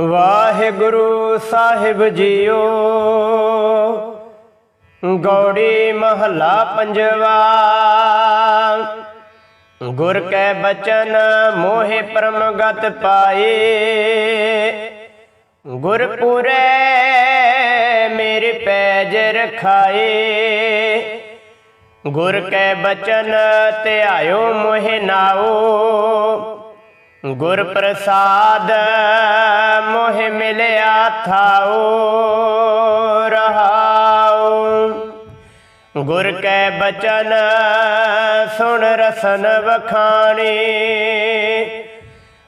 ਵਾਹਿਗੁਰੂ ਸਾਹਿਬ JIO. Gauri ਮਹੱਲਾ ਪੰਜਵਾ। ਗੁਰ ਕੈ ਬਚਨ ਮੋਹਿ ਪਰਮਗਤ ਪਾਏ। ਗੁਰ ਮੇਰੇ ਪੈਜ ਰਖਾਏ। ਗੁਰ ਕੈ ਬਚਨ ਧਿਆਇਓ ਮੋਹਿ ਨਾਓ। ਗੁਰ ਪ੍ਰਸਾਦ ਮੋਹਿ ਮਿਲਿਆ ਥਾਓ ਰਹਾਉ। ਗੁਰ ਕੈ ਬਚਨ, ਸੁਣ ਰਸਨ ਵਖਾਣੀ।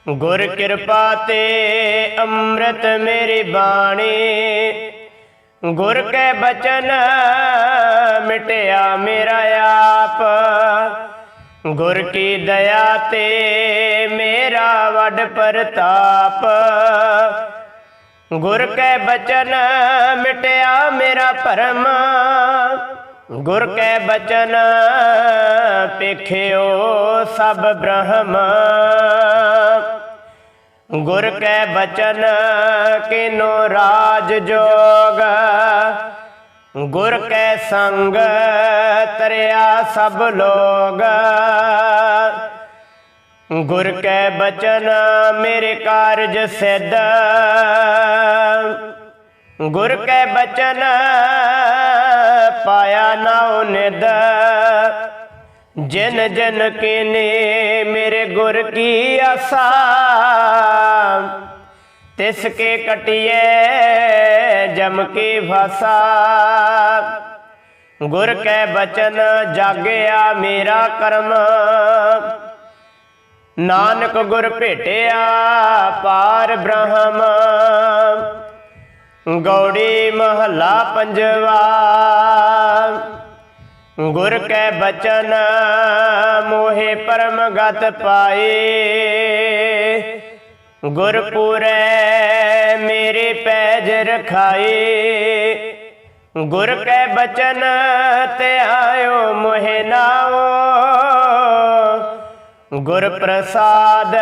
ਗੁਰ ਕਿਰਪਾ ਤੇ ਅੰਮ੍ਰਿਤ ਮੇਰੀ ਬਾਣੀ। ਗੁਰ ਕੈ ਬਚਨ, ਮਿਟਿਆ ਮੇਰਾ ਆਪ। ਗੁਰ ਕੀ ਦਇਆ ਤੇ ਮੇਰਾ ਵੱਡ ਪ੍ਰਤਾਪ। ਗੁਰ ਕੈ ਬਚਨ ਮਿਟਿਆ ਮੇਰਾ ਭਰਮ। ਗੁਰ ਕੈ ਬਚਨ ਪੇਖਿਓ ਸਭ ਬ੍ਰਹਮ। ਗੁਰ ਕੈ ਬਚਨ ਕਿਨੋ ਰਾਜ ਜੋਗ। ਗੁਰ ਕੈ ਸੰਗ, ਤਰਿਆ ਸਭ ਲੋਗ। ਗੁਰ ਕੈ ਬਚਨ, ਮੇਰੇ ਕਾਰਜ ਸਿੱਧ। ਗੁਰ ਕੈ ਬਚਨ, ਪਾਇਆ ਨਾਉ ਨਿਦ ਜਿਨ ਜਿਨ ਕੀਨੇ, ਮੇਰੇ ਗੁਰ ਕੀ ਆਸਾ। ਤਿਸ ਕੇ ਕਟਿਏ ਜਮ ਕੀ ਭਾਸਾ। ਗੁਰ ਕੈ ਬਚਨ ਜਾਗਿਆ ਮੇਰਾ ਕਰਮ। ਨਾਨਕ ਗੁਰ ਭੇਟਿਆ ਪਾਰ ਬ੍ਰਹਮ। ਗੌੜੀ ਮਹੱਲਾ ਪੰਜਵਾ। ਗੁਰ ਕੈ ਬਚਨ ਮੋਹਿ ਪਰਮ ਗਤ ਪਾਏ। ਗੁਰ ਪੂਰੈ ਮੇਰੇ ਪੈਜ ਰਖਾਏ। ਗੁਰ ਕੈ ਬਚਨ ਤੇ ਆਇਓ ਮੋਹਿ ਨਾਓ ਗੁਰ ਪ੍ਰਸਾਦ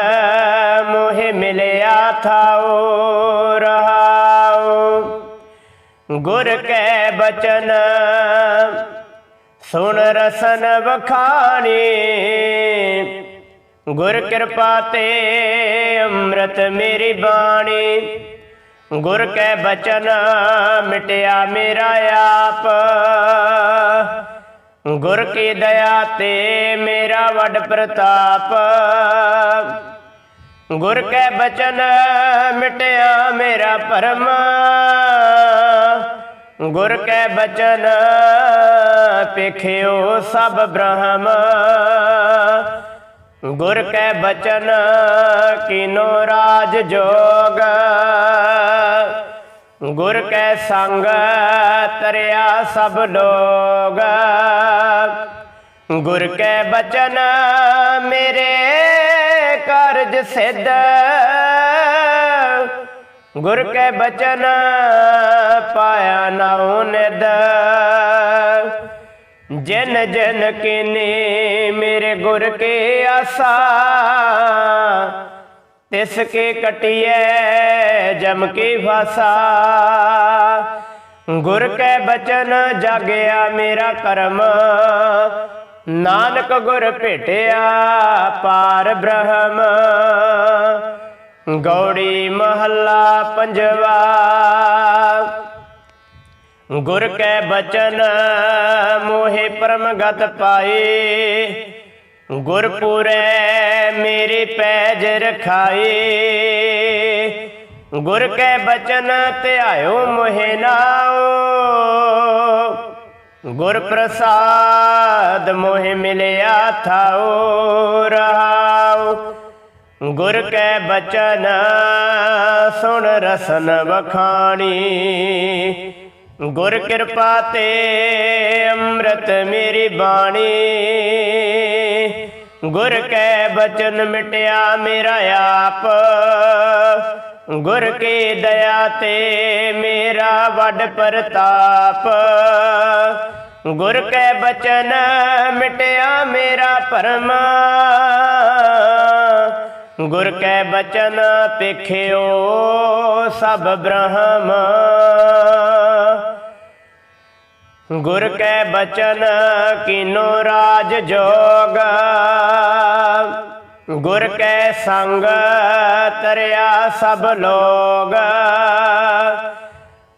ਮੋਹਿ ਮਿਲਿਆ ਥਾਓ ਰਹਾਉ ਗੁਰ ਕੈ ਬਚਨ ਸੁਣ ਰਸਨ ਵਖਾਣੀ। ਗੁਰ ਕਿਰਪਾ ਤੇ ਅੰਮ੍ਰਿਤ ਮੇਰੀ ਬਾਣੀ। ਗੁਰ ਕੈ ਬਚਨ ਮਿਟਿਆ ਮੇਰਾ ਆਪ। ਗੁਰ ਕੀ ਦਇਆ ਤੇ ਮੇਰਾ ਵੱਡ ਪ੍ਰਤਾਪ। ਗੁਰ ਕੈ ਬਚਨ ਮਿਟਿਆ ਮੇਰਾ ਪਰਮ। ਗੁਰ ਕੈ ਬਚਨ ਪੇਖਿਓ ਸਭ ਬ੍ਰਹਮ। ਗੁਰ ਕੈ ਬਚਨ, ਕੀਨੋ ਰਾਜ ਜੋਗ। ਗੁਰ ਕੈ ਸੰਗ, ਤਰਿਆ ਸਭ ਲੋਗ। ਗੁਰ ਕੈ ਬਚਨ, ਮੇਰੇ ਕਾਰਜ ਸਿੱਧ। ਗੁਰ ਕੈ ਬਚਨ, ਪਾਇਆ ਨਾਉ ਨਿਦ ਜਨ ਜਿਨ ਕੀਨੇ ਮੇਰੇ ਗੁਰ ਕੇ ਆਸਾ, ਤਿਸ ਕੇ ਕਟਿਐ ਜਮ ਕੀ ਫਾਸਾ ਗੁਰ ਕੈ ਬਚਨ ਜਾਗਿਆ ਮੇਰਾ ਕਰਮ, ਨਾਨਕ ਗੁਰ ਭੇਟਿਆ ਪਾਰ ਬ੍ਰਹਮ। ਗੌੜੀ ਮਹੱਲਾ ਪੰਜਵਾ। ਗੁਰ ਕੈ ਬਚਨ, ਮੋਹਿ ਪਰਮਗਤ ਪਾਏ ਗੁਰ ਪੂਰੈ, ਮੇਰੇ ਪੈਜ ਰਖਾਏ ਗੁਰ ਕੈ ਬਚਨ, ਧਿਆਇਓ ਮੋਹਿ ਨਾਓ ਗੁਰ ਪ੍ਰਸਾਦ ਮੋਹਿ ਮਿਲਿਆ ਥਾਓ ਰਹਾਉ। ਗੁਰ ਕੈ ਬਚਨ, ਸੁਣ ਰਸਨ ਵਖਾਣੀ। ਗੁਰ ਕਿਰਪਾ ਤੇ ਅੰਮ੍ਰਿਤ ਮੇਰੀ ਬਾਣੀ। ਗੁਰ ਕੈ ਬਚਨ ਮਿਟਿਆ ਮੇਰਾ ਆਪ। ਗੁਰ ਕੀ ਦਇਆ ਤੇ ਮੇਰਾ ਵੱਡ ਪ੍ਰਤਾਪ। ਗੁਰ ਕੈ ਬਚਨ ਮਿਟਿਆ ਮੇਰਾ ਪਰਮ। ਗੁਰ ਕੈ ਬਚਨ ਪੇਖਿਓ ਸਭ ਬ੍ਰਹਮ। ਗੁਰ ਕੈ ਬਚਨ ਕੀਨੋ ਰਾਜ ਜੋਗ। ਗੁਰ ਕੈ ਸੰਗ ਤਰਿਆ ਸਭ ਲੋਗ।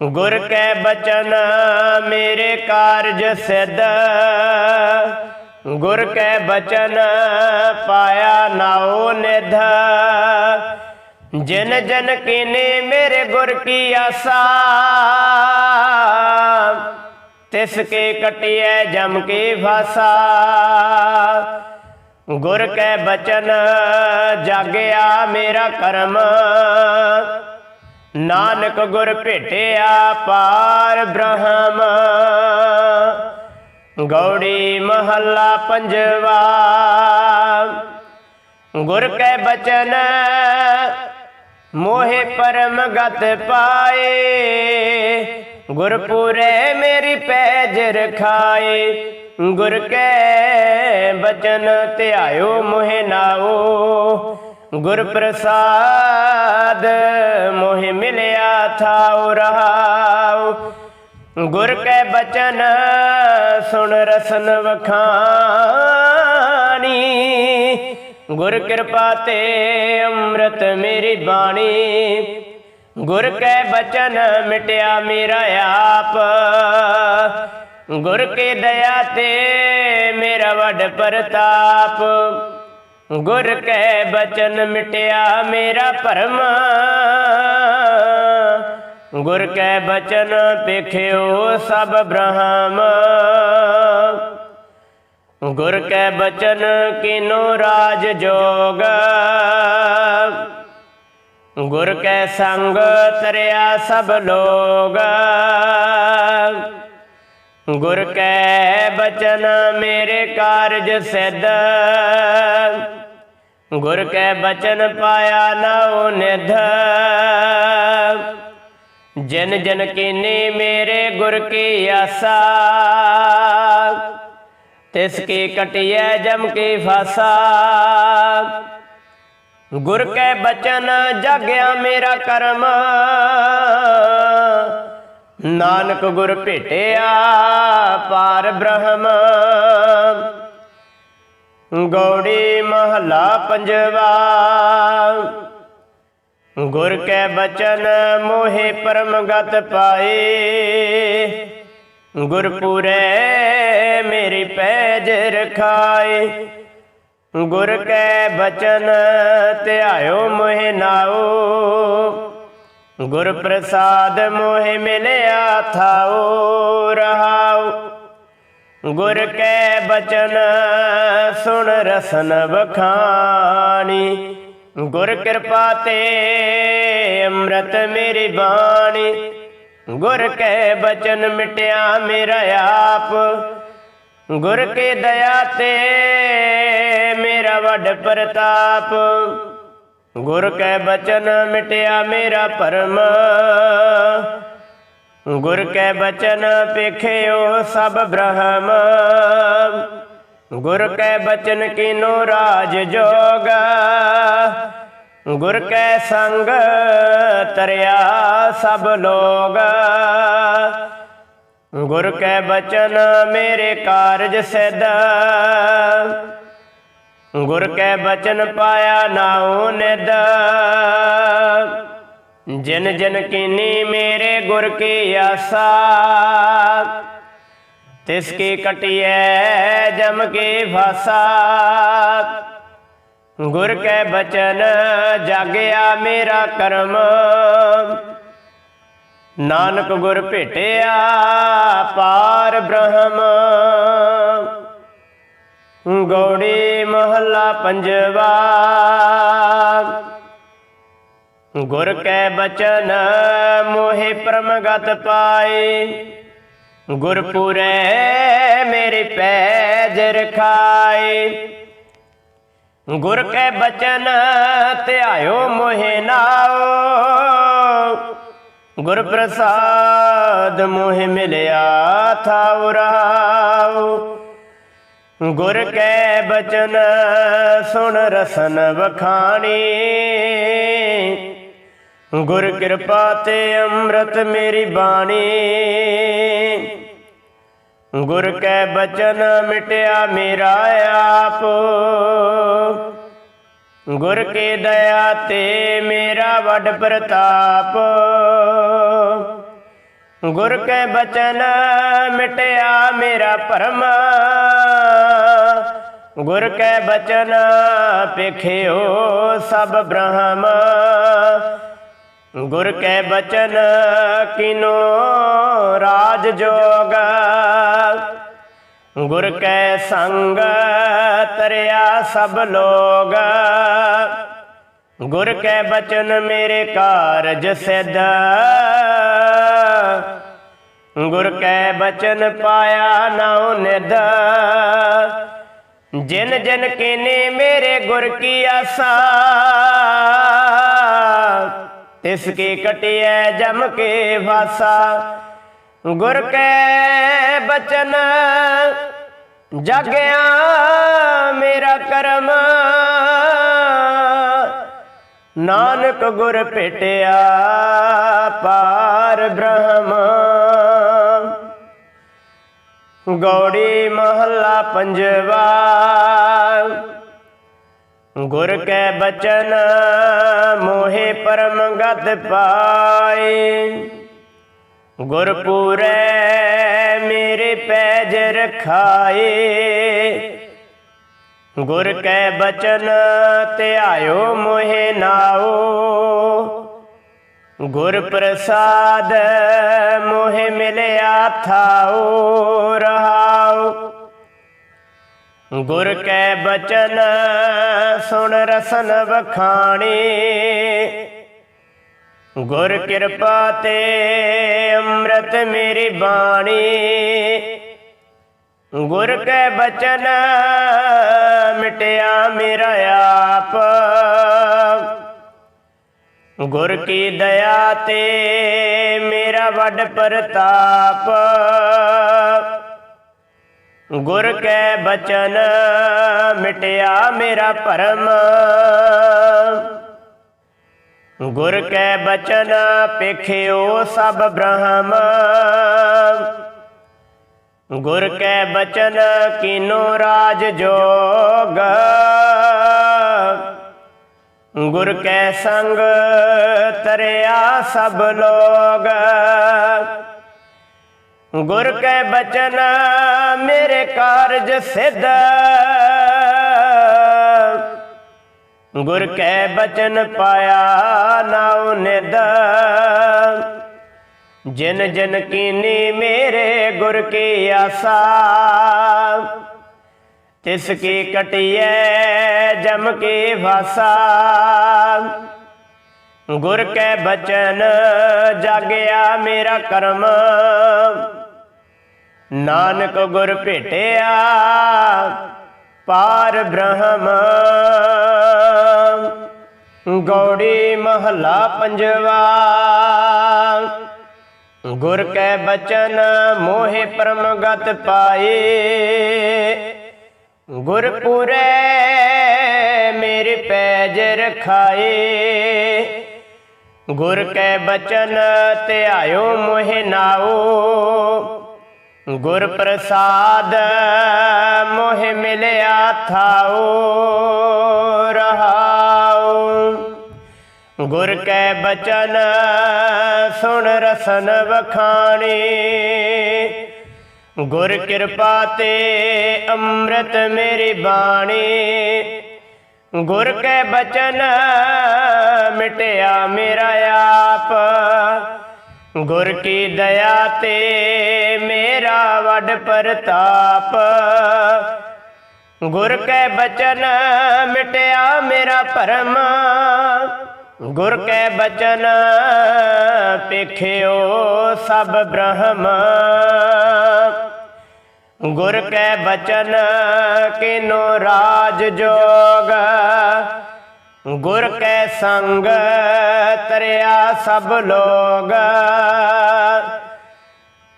ਗੁਰ ਕੈ ਬਚਨ ਮੇਰੇ ਕਾਰਜ ਸਿਧ। ਗੁਰ ਕੈ ਬਚਨ ਪਾਇਆ ਨਾਉ ਨਿਧ। ਜਿਨ ਜਨ ਕੀਨੇ ਮੇਰੇ ਗੁਰ ਕੀ ਆਸਾ। ਤਿਸ ਕੇ ਕਟਿਐ ਜਮ ਕੇ ਫਾਸਾ। ਗੁਰ ਕੈ ਬਚਨ, ਜਾਗਿਆ ਮੇਰਾ ਕਰਮ। ਨਾਨਕ ਗੁਰ ਭੇਟਿਆ ਪਾਰ ਬ੍ਰਹਮ। ਗੌੜੀ ਮਹੱਲਾ ਪੰਜਵਾ। ਗੁਰ ਕੈ ਬਚਨ, ਮੋਹਿ ਪਰਮ ਗਤ ਪਾਏ। ਗੁਰਪੁਰੇ ਮੇਰੀ ਪੈਜ ਰਖਾਏ। ਗੁਰ ਕੈ ਬਚਨ ਧਿਆਇਓ, ਮੋਹਿ ਨਾਓ। ਗੁਰ ਪ੍ਰਸਾਦ ਮੋਹਿ ਮਿਲਿਆ, ਥਾਉ ਰਹਾਉ। ਗੁਰ ਕੈ ਬਚਨ ਸੁਣ ਰਸਨ ਵਖਾਣੀ। ਗੁਰ ਕਿਰਪਾ ਤੇ ਅੰਮ੍ਰਿਤ ਮੇਰੀ ਬਾਣੀ। ਗੁਰ ਕੈ ਬਚਨ ਮਿਟਿਆ ਮੇਰਾ ਆਪ। ਗੁਰ ਕੇ ਦਇਆ ਤੇ ਮੇਰਾ ਵੱਡ ਪ੍ਰਤਾਪ। ਗੁਰ ਕੈ ਬਚਨ ਮਿਟਿਆ ਮੇਰਾ ਭਰਮ। ਗੁਰ ਕੈ ਬਚਨ ਪੇਖਿਓ ਸਭ ਬ੍ਰਹਮ। ਗੁਰ ਕੈ ਬਚਨ ਕੀਨੋ ਰਾਜ ਜੋਗ। ਗੁਰ ਕੈ ਸੰਗ ਤਰਿਆ ਸਭ ਲੋਗ। ਗੁਰ ਕੈ ਬਚਨ ਮੇਰੇ ਕਾਰਜ ਸਿੱਧ। ਗੁਰ ਕੈ ਬਚਨ ਪਾਇਆ ਨਉ ਨਿਧ। ਜਨ ਜਨ ਕੀਨੇ ਮੇਰੇ ਗੁਰ ਕੀ ਆਸਾ। ਤਿਸ ਕੀ ਕਟਿਐ ਜਮ ਕੀ ਫਾਸਾ। ਗੁਰ ਕੈ ਬਚਨ ਜਾਗਿਆ ਮੇਰਾ ਕਰਮ। ਨਾਨਕ ਗੁਰ ਭੇਟਿਆ ਪਾਰ ਬ੍ਰਹਮ। ਗੌੜੀ ਮਹਲਾ ਪੰਜਵਾ। ਗੁਰ ਕੈ ਬਚਨ ਮੋਹਿ ਪਰਮ ਗਤ ਪਾਏ। ਗੁਰਪੁਰੇ ਮੇਰੀ ਪੈਜ ਰਖਾਏ। ਗੁਰ ਕੈ ਬਚਨ ਧਿਆਇਓ ਮੋਹਿ ਨਾਓ ਗੁਰ ਪ੍ਰਸਾਦ ਮੋਹਿ ਮਿਲਿਆ ਥਾਉ, ਰਹਾਉ। ਗੁਰ ਕੈ ਬਚਨ ਸੁਣ ਰਸਨ ਬਖਾਣੀ ਗੁਰ ਕਿਰਪਾ ਤੇ ਅੰਮ੍ਰਿਤ ਮੇਰੀ ਬਾਣੀ। ਗੁਰ ਕੈ ਬਚਨ ਮਿਟਿਆ ਮੇਰਾ ਆਪ। ਗੁਰ ਕੇ ਦਇਆ ਤੇ ਮੇਰਾ ਵੱਡ ਪ੍ਰਤਾਪ। ਗੁਰ ਕੈ ਬਚਨ ਮਿਟਿਆ ਮੇਰਾ ਭਰਮ ਗੁਰ ਕੈ ਬਚਨ ਪੇਖਿਓ ਸਭ ਬ੍ਰਹਮ। ਗੁਰ ਕੈ ਬਚਨ ਕੀਨੋ ਰਾਜ ਜੋਗ। ਗੁਰ ਕੈ ਸੰਗ ਤਰਿਆ ਸਭ ਲੋਗ। ਗੁਰ ਕੈ ਬਚਨ ਮੇਰੇ ਕਾਰਜ ਸਿਧ। ਗੁਰ ਕੈ ਬਚਨ ਪਾਇਆ ਨਾਉ ਨਿਦ ਜਿਨ ਜਿਨ ਕੀਨੀ ਮੇਰੇ ਗੁਰ ਕੀ ਆਸਾ। ਤਿਸ ਕੀ ਕਟਿਐ ਜਮ ਕੇ ਫਾਸਾ। ਗੁਰ ਕੈ ਬਚਨ ਜਾਗਿਆ ਮੇਰਾ ਕਰਮ। ਨਾਨਕ ਗੁਰ ਭੇਟਿਆ ਪਾਰ ਬ੍ਰਹਮ। ਗੌੜੀ ਮਹੱਲਾ ਪੰਜਵਾ। ਗੁਰ ਕੈ ਬਚਨ ਮੋਹਿ ਪ੍ਰਮਗਤ ਪਾਏ। ਗੁਰਪੁਰੇ ਮੇਰੇ ਪੈਜ ਰਖਾਏ ਗੁਰ ਕੈ ਬਚਨ ਧਿਆਇਓ ਮੋਹਿ ਨਾਓ ਗੁਰ ਪ੍ਰਸਾਦ ਮੋਹਿ ਮਿਲਿਆ ਥਾਉ ਰਾਉ ਗੁਰ ਕੈ ਬਚਨ, ਸੁਣ ਰਸਨ ਵਖਾਣੀ। ਗੁਰ ਕਿਰਪਾ ਤੇ ਅੰਮ੍ਰਿਤ ਮੇਰੀ ਬਾਣੀ। ਗੁਰ ਕੈ ਬਚਨ, ਮਿਟਿਆ ਮੇਰਾ ਆਪ। ਗੁਰ ਕੇ ਦਇਆ ਤੇ ਮੇਰਾ ਵੱਡ ਪ੍ਰਤਾਪ। ਗੁਰ ਕੇ ਬਚਨ ਮਿਟਿਆ ਮੇਰਾ ਭਰਮ। ਗੁਰ ਕੈ ਬਚਨ ਪੇਖਿਓ ਸਭ ਬ੍ਰਹਮ। ਗੁਰ ਕੈ ਬਚਨ ਕਿਨੋ ਰਾਜ ਜੋਗ। ਗੁਰ ਕੈ ਸੰਗ ਤਰਿਆ ਸਭ ਲੋਗ। ਗੁਰ ਕੈ ਬਚਨ ਮੇਰੇ ਕਾਰਜ ਸਿਧ। ਗੁਰ ਕੈ ਬਚਨ ਪਾਇਆ ਨਾਉ ਨਿਧ। ਜਿਨ ਜਿਨ ਕੀਨੇ ਮੇਰੇ ਗੁਰ ਕੀ ਆਸਾ। ਤਿਸ ਕੀ ਕਟਿਐ ਜਮ ਕੇ ਵਾਸਾ। ਗੁਰ ਕੈ ਬਚਨ, ਜਾਗਿਆ ਮੇਰਾ ਕਰਮ। ਨਾਨਕ ਗੁਰ ਭੇਟਿਆ ਪਾਰ ਬ੍ਰਹਮ। ਗੌੜੀ ਮਹੱਲਾ ਪੰਜਵਾ। ਗੁਰ ਕੈ ਬਚਨ, ਮੋਹਿ ਪਰਮ ਗਤ ਪਾਏ। ਗੁਰ ਮੇਰੇ ਪੈਜ ਰਖਾਏ। ਗੁਰ ਕੈ ਬਚਨ ਧਿਆਇਓ, ਮੋਹਿ ਨਾਓ। ਗੁਰ ਪ੍ਰਸਾਦ ਮੋਹਿ ਮਿਲਿਆ ਥਾਓ, ਰਹਾਓ। ਗੁਰ ਕੈ ਬਚਨ ਸੁਣ ਰਸਨ ਵਖਾਣੀ। ਗੁਰ ਕਿਰਪਾ ਤੇ ਅੰਮ੍ਰਿਤ ਮੇਰੀ ਬਾਣੀ। ਗੁਰ ਕੈ ਬਚਨ ਮਿਟਿਆ ਮੇਰਾ ਆਪ। ਗੁਰ ਕੀ ਦਇਆ ਤੇ ਮੇਰਾ ਵੱਡ ਪ੍ਰਤਾਪ। ਗੁਰ ਕੈ ਬਚਨ ਮਿਟਿਆ ਮੇਰਾ ਭਰਮ ਗੁਰ ਕੈ ਬਚਨ ਪੇਖਿਓ ਸਭ ਬ੍ਰਹਮ। ਗੁਰ ਕੈ ਬਚਨ ਕੀਨੋ ਰਾਜ ਜੋਗ। ਗੁਰ ਕੈ ਸੰਗ ਤਰਿਆ ਸਭ ਲੋਗ। ਗੁਰ ਕੈ ਬਚਨ ਮੇਰੇ ਕਾਰਜ ਸਿੱਧ। ਗੁਰ ਕੈ ਬਚਨ ਪਾਇਆ ਨਾਉ ਨਿਦ। ਜਿਨ ਜਿਨ ਕੀਨੀ ਮੇਰੇ ਗੁਰ ਕੀ ਆਸਾ। ਤਿਸ ਕੀ ਕਟਿਐ ਜਮ ਕੀ ਭਾਸਾ ਗੁਰ ਕੈ ਬਚਨ ਜਾਗਿਆ ਮੇਰਾ ਕਰਮ। ਨਾਨਕ ਗੁਰ ਭੇਟਿਆ ਪਾਰ ਬ੍ਰਹਮ। ਗੌੜੀ ਮਹਲਾ ਪੰਜਵਾ। ਗੁਰ ਕੈ ਬਚਨ ਮੋਹਿ ਪਰਮ ਪਾਏ ਗੁਰ ਮੇਰੇ ਪੈਜ ਰਖਾਏ ਗੁਰ ਕੈ ਬਚਨ ਧਿਆਇਓ ਮੋਹਿ ਨਾਓ ਗੁਰ ਪ੍ਰਸਾਦ ਮੋਹਿ ਮਿਲਿਆ ਥਾਉ ਰਹਾਉ। ਗੁਰ ਕੈ ਬਚਨ ਸੁਣ ਰਸਨ ਵਖਾਣੀ। ਗੁਰ ਕਿਰਪਾ ਤੇ ਅੰਮ੍ਰਿਤ ਮੇਰੀ ਬਾਣੀ। ਗੁਰ ਕੈ ਬਚਨ ਮਿਟਿਆ ਮੇਰਾ ਆਪ। ਗੁਰ ਕੀ ਦਇਆ ਤੇ ਮੇਰਾ ਪ੍ਰਤਾਪ ਗੁਰ ਕੈ ਬਚਨ ਮਿਟਿਆ ਮੇਰਾ ਭਰਮ ਗੁਰ ਕੈ ਬਚਨ ਪੇਖਿਓ ਸਭ ਬ੍ਰਹਮ। ਗੁਰ ਕੈ ਬਚਨ ਕਿਨੋ ਰਾਜ ਜੋਗ, ਗੁਰ ਕੈ ਸੰਗ ਤਰਿਆ ਸਭ ਲੋਗ।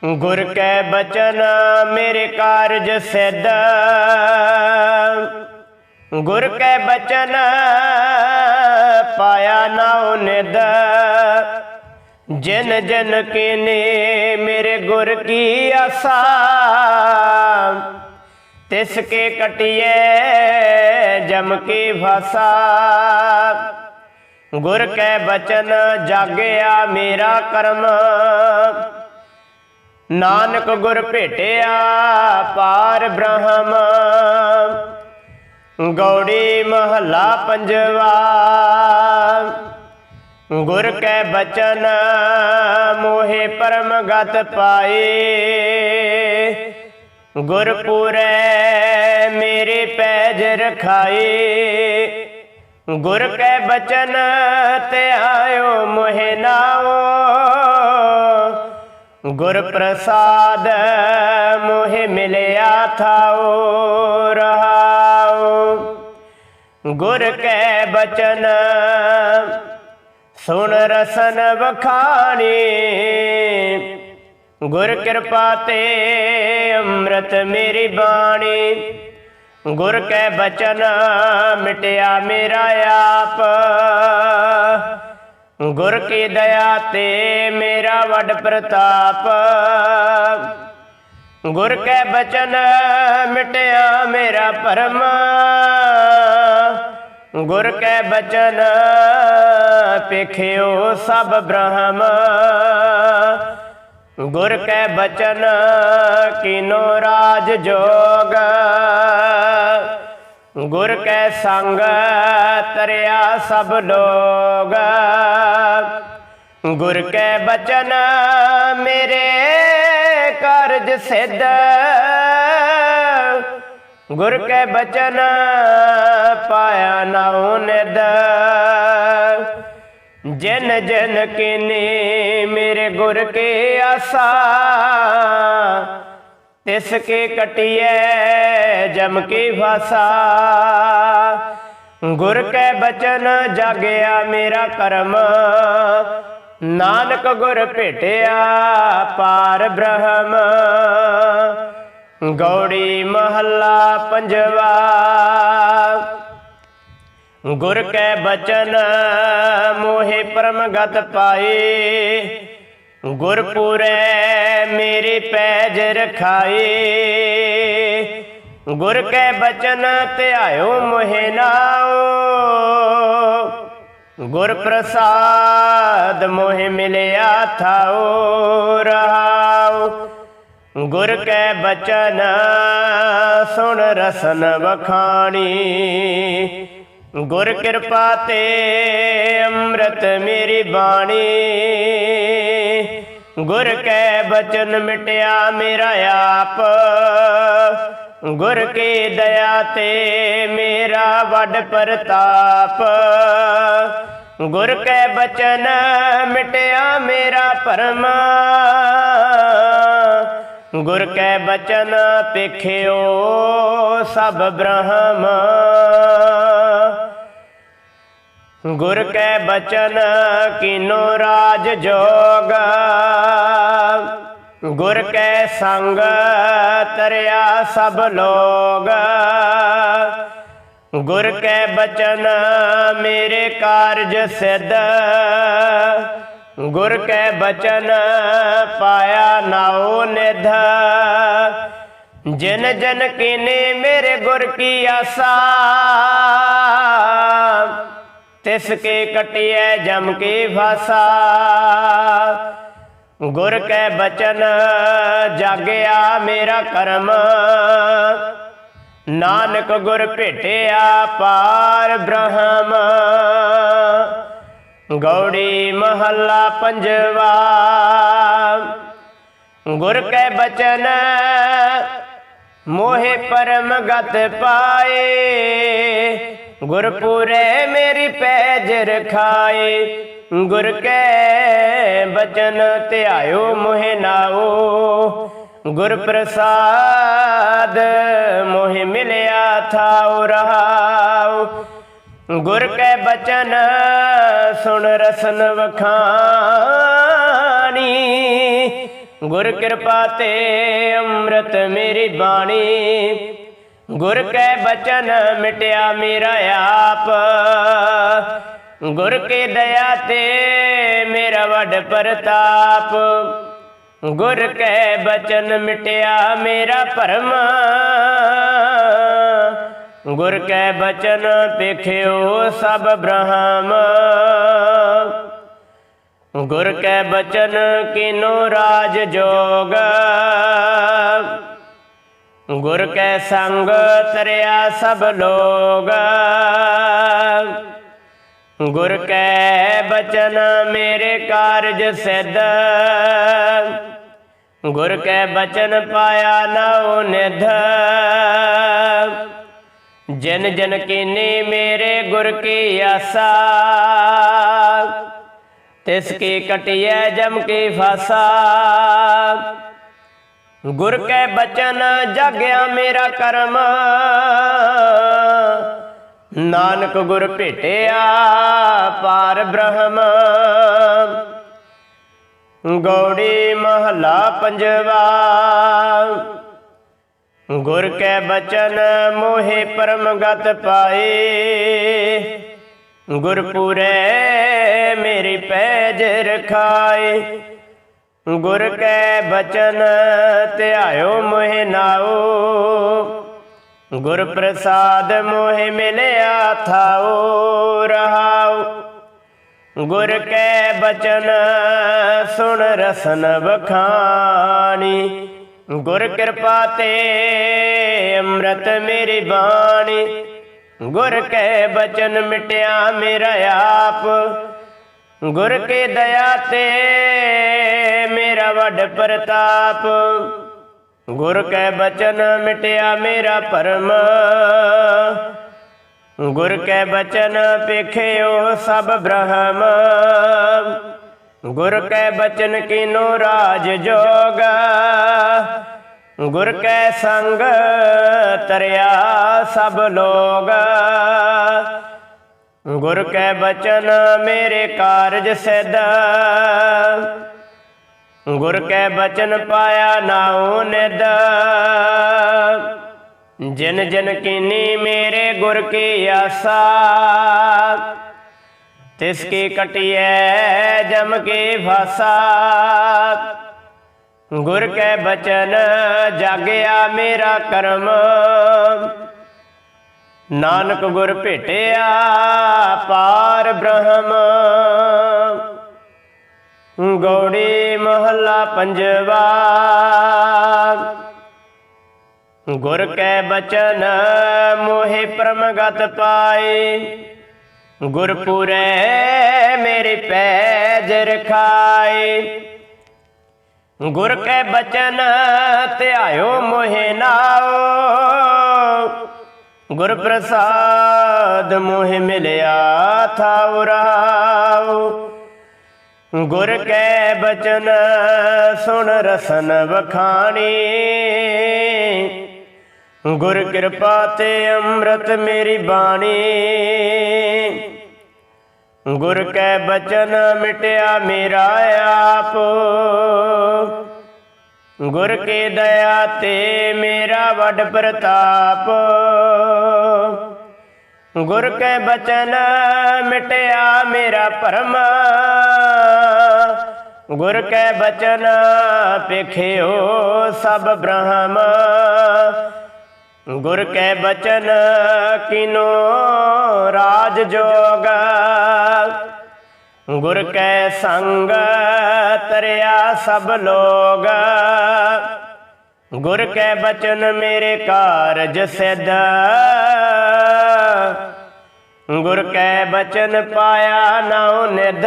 ਗੁਰ ਕੈ ਬਚਨ, ਮੇਰੇ ਕਾਰਜ ਸਿੱਧ। ਗੁਰ ਕੈ ਬਚਨ, ਪਾਇਆ ਨਾਉ ਨਿਦ ਜਿਨ ਜਿਨ ਕੀਨੇ, ਮੇਰੇ ਗੁਰ ਕੀ ਆਸਾ। ਤਿਸ ਕੇ ਕਟਿਏ ਜਮ ਕੀ ਭਾਸਾ। ਗੁਰ ਕੈ ਬਚਨ, ਜਾਗਿਆ ਮੇਰਾ ਕਰਮ। ਨਾਨਕ ਗੁਰ ਭੇਟਿਆ ਪਾਰ ਬ੍ਰਹਮ। ਗੌੜੀ ਮਹੱਲਾ ਪੰਜਵਾ। ਗੁਰ ਕੈ ਬਚਨ, ਮੋਹਿ ਪਰਮ ਗਤ ਪਾਏ। ਗੁਰ ਮੇਰੇ ਪੈਜ ਰਖਾਏ। ਗੁਰ ਕੈ ਬਚਨ, ਤੇ ਆਇਓ ਮੋਹਿ ਨਾਓ। ਗੁਰ ਪ੍ਰਸਾਦ ਮੋਹਿ ਮਿਲਿਆ ਥਾਉ ਰਹਾਉ। ਗੁਰ ਕੈ ਬਚਨ, ਸੁਣ ਰਸਨ ਵਖਾਣੀ। ਗੁਰ ਕਿਰਪਾ ਤੇ ਅੰਮ੍ਰਿਤ ਮੇਰੀ ਬਾਣੀ। ਗੁਰ ਕੈ ਬਚਨ, ਮਿਟਿਆ ਮੇਰਾ ਆਪ। ਗੁਰ ਕੀ ਦਇਆ ਤੇ ਮੇਰਾ ਵੱਡ ਪ੍ਰਤਾਪ। ਗੁਰ ਕੈ ਬਚਨ ਮਿਟਿਆ ਮੇਰਾ ਭਰਮ ਗੁਰ ਕੈ ਬਚਨ ਪੇਖਿਓ ਸਭ ਬ੍ਰਹਮ। ਗੁਰ ਕੈ ਬਚਨ ਕੀਨੋ ਰਾਜ ਜੋਗ। ਗੁਰ ਕੈ ਸੰਗ ਤਰਿਆ ਸਭ ਲੋਗ। ਗੁਰ ਕੈ ਬਚਨ ਮੇਰੇ ਕਾਰਜ ਸਿੱਧ। ਗੁਰ ਕੈ ਬਚਨ ਪਾਇਆ ਨਾਉ ਨਿਦ ਜਨ ਜਨ ਕੀਨੇ ਮੇਰੇ ਗੁਰ ਕੇ ਆਸਾ। ਤਿਸ ਕੇ ਕਟਿਐ, ਜਮ ਕੀ ਭਾਸਾ ਗੁਰ ਕੈ ਬਚਨ ਜਾਗਿਆ ਮੇਰਾ ਕਰਮ। ਨਾਨਕ ਗੁਰ ਭੇਟਿਆ ਪਾਰ ਬ੍ਰਹਮ। ਗੌੜੀ ਮਹੱਲਾ ਪੰਜਵਾ। ਗੁਰ ਕੈ ਬਚਨ ਮੋਹਿ ਪਰਮ ਗਤ ਪਾਏ। ਗੁਰ ਪੂਰੈ ਮੇਰੇ ਪੈਜ ਰਖਾਏ। ਗੁਰ ਕੈ ਬਚਨ ਧਿਆਇਓ ਮੋਹਿ ਨਾਓ ਗੁਰ ਪ੍ਰਸਾਦ ਮੋਹਿ ਮਿਲਿਆ ਥਾਉ ਰਹਾਉ। ਗੁਰ ਕੈ ਬਚਨ ਸੁਣ ਰਸਨ ਵਖਾਣੀ। ਗੁਰ ਕਿਰਪਾ ਤੇ ਅੰਮ੍ਰਿਤ ਮੇਰੀ ਬਾਣੀ। ਗੁਰ ਕੈ ਬਚਨ ਮਿਟਿਆ ਮੇਰਾ ਆਪ। ਗੁਰ ਕੀ ਦਇਆ ਤੇ ਮੇਰਾ ਵੱਡ ਪ੍ਰਤਾਪ। ਗੁਰ ਕੈ ਬਚਨ ਮਿਟਿਆ ਮੇਰਾ ਪਰਮਾ। ਗੁਰ ਕੈ ਬਚਨ ਪੇਖਿਓ, ਸਭ ਬ੍ਰਹਮ। ਗੁਰ ਕੈ ਬਚਨ ਕੀਨੋ ਰਾਜ ਜੋਗ। ਗੁਰ ਕੈ ਸੰਗ ਤਰਿਆ ਸਭ ਲੋਗ। ਗੁਰ ਕੈ ਬਚਨ ਮੇਰੇ ਕਾਰਜ ਸਿੱਧ। ਗੁਰ ਕੈ ਬਚਨ ਪਾਇਆ ਨਾਉ ਨਿਧ। ਜਿਨ ਜਨ ਕੀਨੇ ਮੇਰੇ ਗੁਰ ਕੀ ਆਸਾ। ਤਿਸ ਕੇ ਕਟਿਐ ਜਮ ਕੀ ਭਾਸਾ ਗੁਰ ਕੈ ਬਚਨ ਜਾਗਿਆ ਮੇਰਾ ਕਰਮ। ਨਾਨਕ ਗੁਰ ਭੇਟਿਆ ਪਾਰ ਬ੍ਰਹਮ। ਗੌੜੀ ਮਹੱਲਾ ਪੰਜਵਾ। ਗੁਰ ਕੈ ਬਚਨ, ਮੋਹਿ ਪਰਮ ਗਤ ਪਾਏ। ਗੁਰਪੁਰੇ ਮੇਰੀ ਪੈਜ ਰਖਾਏ। ਗੁਰ ਕੈ ਬਚਨ, ਧਿਆਇਓ ਮੋਹਿ ਨਾਓ। ਗੁਰ ਪ੍ਰਸਾਦ ਮੋਹਿ ਮਿਲਿਆ, ਥਾਉ ਰਹਾਉ। ਗੁਰ ਕੈ ਬਚਨ, ਸੁਣ ਰਸਨ ਵਖਾਣੀ ਗੁਰ ਕਿਰਪਾ ਤੇ ਅੰਮ੍ਰਿਤ ਮੇਰੀ ਬਾਣੀ। ਗੁਰ ਕੈ ਬਚਨ, ਮਿਟਿਆ ਮੇਰਾ ਆਪ। ਗੁਰ ਕੇ ਦਇਆ ਤੇ ਮੇਰਾ ਵੱਡ ਪ੍ਰਤਾਪ। ਗੁਰ ਕੈ ਬਚਨ, ਮਿਟਿਆ ਮੇਰਾ ਭਰਮ। ਗੁਰ ਕੈ ਬਚਨ ਪੇਖਿਓ ਸਭ ਬ੍ਰਹਮ। ਗੁਰ ਕੈ ਬਚਨ ਕੀਨੋ ਰਾਜ ਜੋਗ। ਗੁਰ ਕੈ ਸੰਗ ਤਰਿਆ ਸਭ ਲੋਗ। ਗੁਰ ਕੈ ਬਚਨ ਮੇਰੇ ਕਾਰਜ ਸਿੱਧ। ਗੁਰ ਕੈ ਬਚਨ ਪਾਇਆ ਨਉ ਨਿਧ। ਜਿਨ ਜਨ ਕੀਨੀ ਮੇਰੇ ਗੁਰ ਕੀ ਆਸਾ? ਤਿਸ ਕੀ ਕਟਿਐ ਜਮ ਕੀ ਫਾਸਾ? ਗੁਰ ਕੈ ਬਚਨ ਜਾਗਿਆ ਮੇਰਾ ਕਰਮ। ਨਾਨਕ ਗੁਰ ਭੇਟਿਆ ਪਾਰ ਬ੍ਰਹਮ। ਗੌੜੀ ਮਹਲਾ ਪੰਜਵਾ। ਗੁਰ ਕੈ ਬਚਨ ਮੋਹਿ ਪਰਮਗਤ ਪਾਏ। ਗੁਰਪੁਰੇ ਮੇਰੀ ਪੈਜ ਰਖਾਏ। ਗੁਰ ਕੈ ਬਚਨ ਧਿਆਇਓ ਮੋਹਿ ਨਾਓ। ਗੁਰ ਪ੍ਰਸਾਦ ਮੋਹਿ ਮਿਲਿਆ ਥਾਓ, ਰਹਾਓ। ਗੁਰ ਕੈ ਬਚਨ ਸੁਣ ਰਸਨ ਬਖਾਣੀ ਗੁਰ ਕਿਰਪਾ ਤੇ ਅੰਮ੍ਰਿਤ ਮੇਰੀ ਬਾਣੀ। ਗੁਰ ਕੈ ਬਚਨ ਮਿਟਿਆ ਮੇਰਾ ਆਪ। ਗੁਰ ਕੇ ਦਇਆ ਤੇ ਮੇਰਾ ਵੱਡ ਪ੍ਰਤਾਪ। ਗੁਰ ਕੈ ਬਚਨ ਮਿਟਿਆ ਮੇਰਾ ਭਰਮ ਗੁਰ ਕੈ ਬਚਨ ਪੇਖਿਓ ਸਭ ਬ੍ਰਹਮ। ਗੁਰ ਕੈ ਬਚਨ ਕੀਨੋ ਰਾਜ ਜੋਗ। ਗੁਰ ਕੈ ਸੰਗ ਤਰਿਆ ਸਭ ਲੋਗ। ਗੁਰ ਕੈ ਬਚਨ ਮੇਰੇ ਕਾਰਜ ਸਿੱਧ। ਗੁਰ ਕੈ ਬਚਨ ਪਾਇਆ ਨਾਉ ਨਿਦ ਜਿਨ ਜਿਨ ਕੀਨੀ ਮੇਰੇ ਗੁਰ ਕੀ ਆਸਾ। ਤਿਸ ਕੀ ਕਟਿਐ, ਜਮ ਕੇ ਫਾਸਾ। ਗੁਰ ਕੈ ਬਚਨ, ਜਾਗਿਆ ਮੇਰਾ ਕਰਮ। ਨਾਨਕ ਗੁਰ ਭੇਟਿਆ, ਪਾਰ ਬ੍ਰਹਮ। ਗੌੜੀ ਮਹੱਲਾ ਪੰਜਵਾ। ਗੁਰ ਕੈ ਬਚਨ, ਮੋਹਿ ਪਰਮਗਤ ਪਾਏ। ਗੁਰਪੁਰੇ ਮੇਰੇ ਪੈਜ ਰਖਾਏ। ਗੁਰ ਕੇ ਬਚਨ ਧਿਆਇਓ ਮੋਹਿ ਨਾਓ। ਗੁਰ ਪ੍ਰਸਾਦ ਮੋਹਿ ਮਿਲਿਆ ਥਾਉ ਰਾਉ ਗੁਰ ਕੇ ਬਚਨ ਸੁਣ ਰਸਨ ਵਖਾਣੀ। ਗੁਰ ਕਿਰਪਾ ਤੇ ਅੰਮ੍ਰਿਤ ਮੇਰੀ ਬਾਣੀ। ਗੁਰ ਕੈ ਬਚਨ ਮਿਟਿਆ ਮੇਰਾ ਆਪ। ਗੁਰ ਕੇ ਦਇਆ ਤੇ ਮੇਰਾ ਵੱਡ ਪ੍ਰਤਾਪ। ਗੁਰ ਕੈ ਬਚਨ ਮਿਟਿਆ ਮੇਰਾ ਭਰਮ। ਗੁਰ ਕੈ ਬਚਨ ਪੇਖਿਓ ਸਭ ਬ੍ਰਹਮ। ਗੁਰ ਕੈ ਬਚਨ ਕਿਨੋ ਰਾਜ ਜੋਗ। ਗੁਰ ਕੈ ਸੰਗ ਤਰਿਆ ਸਭ ਲੋਗ। ਗੁਰ ਕੈ ਬਚਨ ਮੇਰੇ ਕਾਰਜ ਸਿੱਧ। ਗੁਰ ਕੈ ਬਚਨ ਪਾਇਆ ਨਾਉ ਨਿਧ।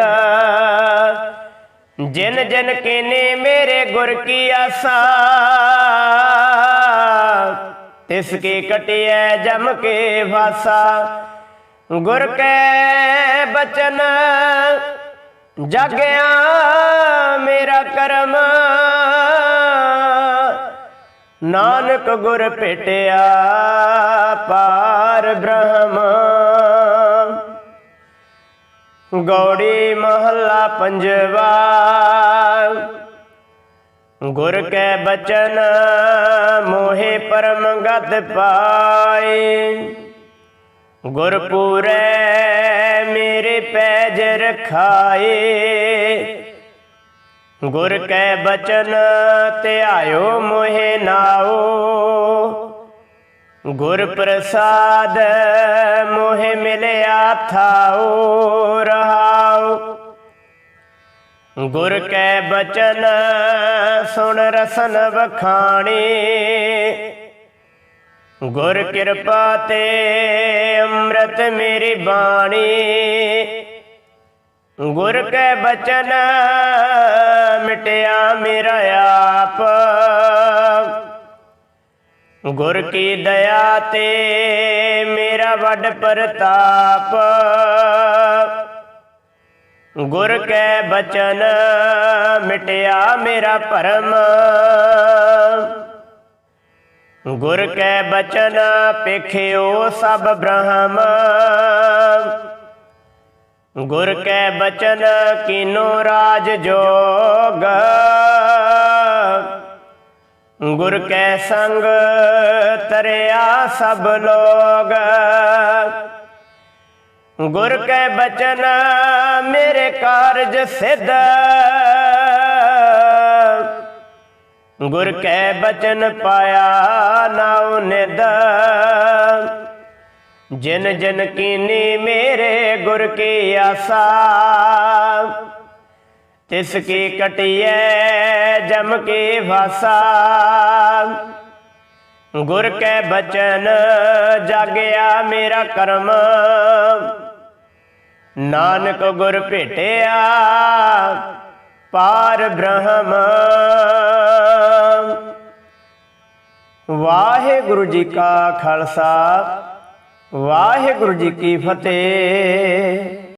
ਜਿਨ ਜਿਨ ਕੀਨੇ ਮੇਰੇ ਗੁਰ ਕੀ ਆਸਾ। ਤਿਸ ਕੀ ਕਟਿਐ ਜਮ ਕੇ ਵਾਸਾ। ਗੁਰ ਕੈ ਬਚਨ, ਜਗਿਆ ਮੇਰਾ ਕਰਮ। ਨਾਨਕ ਗੁਰ ਭੇਟਿਆ ਪਾਰ ਬ੍ਰਹਮ। ਗੌੜੀ ਮਹੱਲਾ ਪੰਜਵਾ। ਗੁਰ ਕੈ ਬਚਨ, ਮੋਹਿ ਪਰਮ ਗਤ ਪਾਏ। ਗੁਰ ਪੂਰੈ ਮੇਰੇ ਪੈਜ ਰਖਾਏ। ਗੁਰ ਕੈ ਬਚਨ, ਧਿਆਇਓ ਮੋਹਿ ਨਾਓ। ਗੁਰ ਪ੍ਰਸਾਦ, ਮੋਹਿ ਮਿਲਿਆ ਥਾਓ, ਰਹਾਓ। ਗੁਰ ਕੈ ਬਚਨ, ਸੁਣ ਰਸਨ ਵਖਾਣੀ। ਗੁਰ ਕਿਰਪਾ ਤੇ ਅੰਮ੍ਰਿਤ ਮੇਰੀ ਬਾਣੀ। ਗੁਰ ਕੈ ਬਚਨ, ਮਿਟਿਆ ਮੇਰਾ ਆਪ। ਗੁਰ ਕੀ ਦਇਆ ਤੇ ਮੇਰਾ ਵੱਡ ਪ੍ਰਤਾਪ। ਗੁਰ ਕੈ ਬਚਨ, ਮਿਟਿਆ ਮੇਰਾ ਭਰਮ। ਗੁਰ ਕੈ ਬਚਨ, ਪੇਖਿਓ ਸਭ ਬ੍ਰਹਮ। ਗੁਰ ਕੈ ਬਚਨ, ਕੀਨੋ ਰਾਜ ਜੋਗ। ਗੁਰ ਕੈ ਸੰਗ, ਤਰਿਆ ਸਭ ਲੋਗ। ਗੁਰ ਕੈ ਬਚਨ, ਮੇਰੇ ਕਾਰਜ ਸਿੱਧ। ਗੁਰ ਕੈ ਬਚਨ ਪਾਇਆ ਨਾਉ ਨਿਦ ਜਿਨ ਜਿਨ ਕੀਨੀ ਮੇਰੇ ਗੁਰ ਕੀ ਆਸਾ। ਤਿਸ ਕੀ ਕਟਿਐ, ਜਮ ਕੀ ਭਾਸਾ ਗੁਰ ਕੈ ਬਚਨ, ਜਾਗਿਆ ਮੇਰਾ ਕਰਮ। ਨਾਨਕ ਗੁਰ ਭੇਟਿਆ ਪਾਰ ਬ੍ਰਹਮ। ਵਾਹਿਗੁਰੂ ਜੀ ਕਾ ਖਾਲਸਾ ਵਾਹਿਗੁਰੂ ਜੀ ਕੀ ਫਤਿਹ।